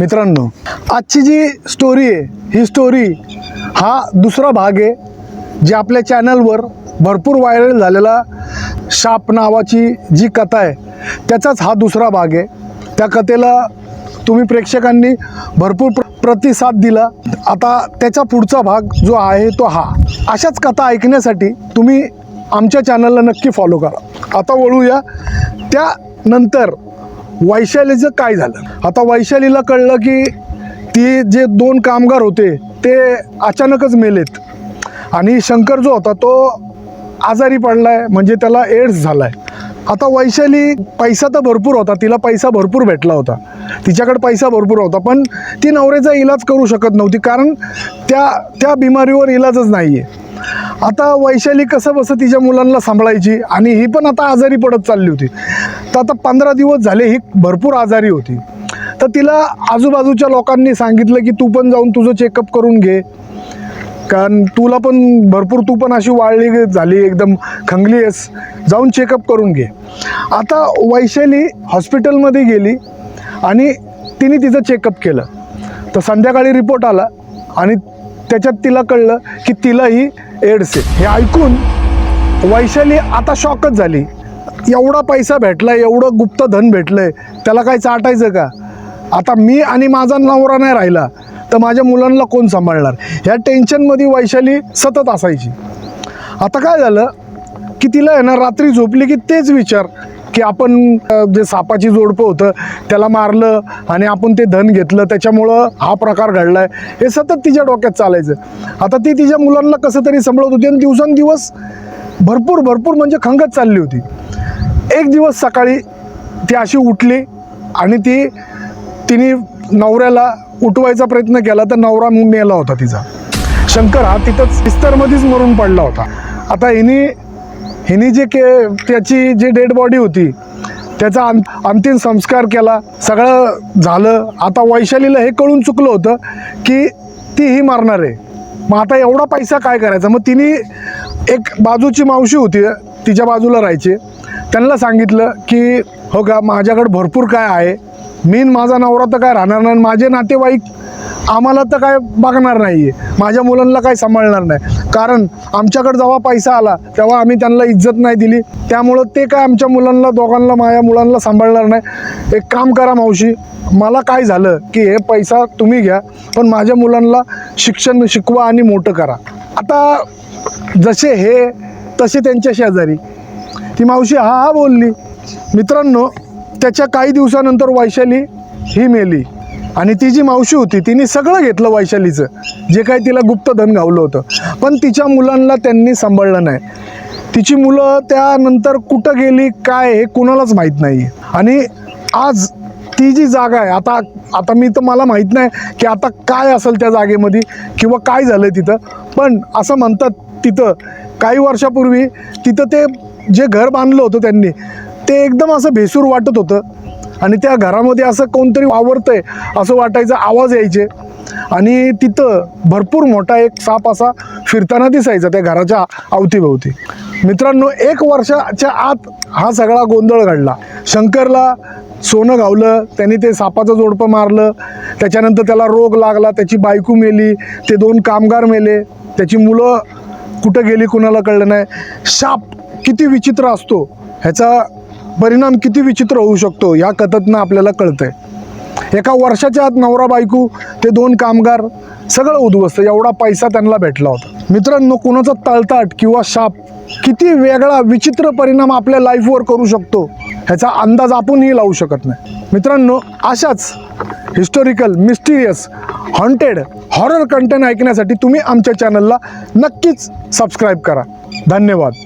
मित्रांनो आजची जी स्टोरी आहे ही स्टोरी हा दुसरा भाग आहे जे आपल्या चॅनलवर भरपूर व्हायरल झालेला शाप नावाची जी कथा आहे त्याचाच हा दुसरा भाग आहे. त्या कथेला तुम्ही प्रेक्षकांनी भरपूर प्र प्रतिसाद दिला. आता त्याचा पुढचा भाग जो आहे तो हा. अशाच कथा ऐकण्यासाठी तुम्ही आमच्या चॅनलला नक्की फॉलो करा. आता वळूया. त्यानंतर वैशालीचं काय झालं? आता वैशालीला कळलं की ती जे दोन कामगार होते ते अचानकच मेलेत. आणि शंकर जो होता तो आजारी पडलाय म्हणजे त्याला एड्स झालाय. आता वैशाली पैसा तर भरपूर होता तिला पैसा भरपूर भेटला होता. तिच्याकडे पैसा भरपूर होता पण ती नवऱ्याचा इलाज करू शकत नव्हती कारण त्या त्या बिमारीवर इलाजच नाही आहे आता वैशाली कसं बसं तिच्या मुलांना सांभाळायची आणि ही पण आता आजारी पडत चालली होती. तर आता पंधरा दिवस झाले ही भरपूर आजारी होती. तर तिला आजूबाजूच्या लोकांनी सांगितलं की तू पण जाऊन तुझं चेकअप करून घे. कारण तुला पण भरपूर तू पण अशी वाळली झाली एकदम खंगली आहेस. जाऊन चेकअप करून घे. आता वैशाली हॉस्पिटलमध्ये गेली आणि तिने तिचं चेकअप केलं. तर संध्याकाळी रिपोर्ट आला आणि त्याच्यात तिला कळलं की तिलाही एड्स. हे ऐकून वैशाली आता शॉकच झाली. एवढा पैसा भेटला एवढं गुप्त धन भेटलंय त्याला काय चाटायचं का? आता मी आणि माझा नवरा नाही राहिला तर माझ्या मुलांना कोण सांभाळणार? ह्या टेन्शनमध्ये वैशाली सतत असायची. आता काय झालं की तिला आहे ना रात्री झोपली की तेच विचार. की आपण जे सापाची जोडपं होतं त्याला मारलं आणि आपण ते धन घेतलं त्याच्यामुळं हा प्रकार घडलाय. हे सतत तिच्या डोक्यात चालायचं. आता ती तिच्या मुलांना कसं तरी सांभाळत होती आणि दिवसेंदिवस भरपूर भरपूर म्हणजे खंगत चालली होती. एक दिवस सकाळी ती अशी उठली आणि ती तिने नवऱ्याला उठवायचा प्रयत्न केला तर नवरा मेला होता तिचा. शंकर हा तिथंच बिस्तरमध्येच मरून पडला होता. आता हिने हिने जे के त्याची जी डेड बॉडी होती त्याचा अं अंतिम संस्कार केला. सगळं झालं. आता वैशालीला हे कळून चुकलं होतं की ती ही मारणार आहे. मग आता एवढा पैसा काय करायचा? मग तिने एक बाजूची मावशी होती तिच्या बाजूला राहायची. त्यांना सांगितलं की हो का माझ्याकडं भरपूर काय आहे. मी माझा नवरा तर काय राहणार नाही. माझे नातेवाईक आम्हाला तर काय बघणार नाही आहे माझ्या मुलांना काय सांभाळणार नाही. कारण आमच्याकडे जेव्हा पैसा आला तेव्हा आम्ही त्यांना इज्जत नाही दिली. त्यामुळं ते काय आमच्या मुलांना दोघांना माझ्या मुलांना सांभाळणार नाही. एक काम करा मावशी मला काय झालं की हे पैसा तुम्ही घ्या पण माझ्या मुलांना शिक्षण शिकवा आणि मोठं करा. आता जसे हे तसे त्यांच्या शेजारी. ती मावशी हा हा बोलली मित्रांनो त्याच्या काही दिवसानंतर वैशाली ही मेली. आणि ती जी मावशी होती तिने सगळं घेतलं वैशालीचं. जे काही तिला गुप्त धन घावलं होतं. पण तिच्या मुलांना त्यांनी सांभाळलं नाही. तिची मुलं त्यानंतर कुठं गेली काय हे कुणालाच माहीत नाही आणि आज ती जी जागा आहे आता आता मी तर मला माहीत नाही की आता काय असेल त्या जागेमध्ये किंवा काय झालं तिथं. पण असं म्हणतात तिथं काही वर्षापूर्वी तिथं ते जे घर बांधलं होतं त्यांनी ते एकदम असं भेसूर वाटत होतं. आणि त्या घरामध्ये असं कोणतरी वावरतंय असं वाटायचं आवाज यायचे. आणि तिथं भरपूर मोठा एक साप असा फिरताना दिसायचा त्या घराच्या अवतीभोवती. मित्रांनो एक वर्षाच्या आत हा सगळा गोंधळ घडला. शंकरला सोनं गावलं त्यांनी ते सापाचं जोडपं मारलं त्याच्यानंतर त्याला रोग लागला त्याची बायको मेली ते दोन कामगार मेले त्याची मुलं कुठं गेली कुणाला कळलं नाही. शाप किती विचित्र असतो. ह्याचा परिणाम किती विचित्र होऊ शकतो या कथतनं आपल्याला कळतंय. एका वर्षाच्या आत नवरा बायको ते दोन कामगार सगळं उद्ध्वस्त एवढा पैसा त्यांना भेटला होता. मित्रांनो कुणाचा तळताट किंवा शाप किती वेगळा विचित्र परिणाम आपल्या लाईफवर करू शकतो ह्याचा अंदाज आपणही लावू शकत नाही. मित्रांनो अशाच historical mysterious haunted horror content ऐकण्यासाठी तुम्ही आमच्या चॅनलला नक्कीच सबस्क्राईब करा. धन्यवाद.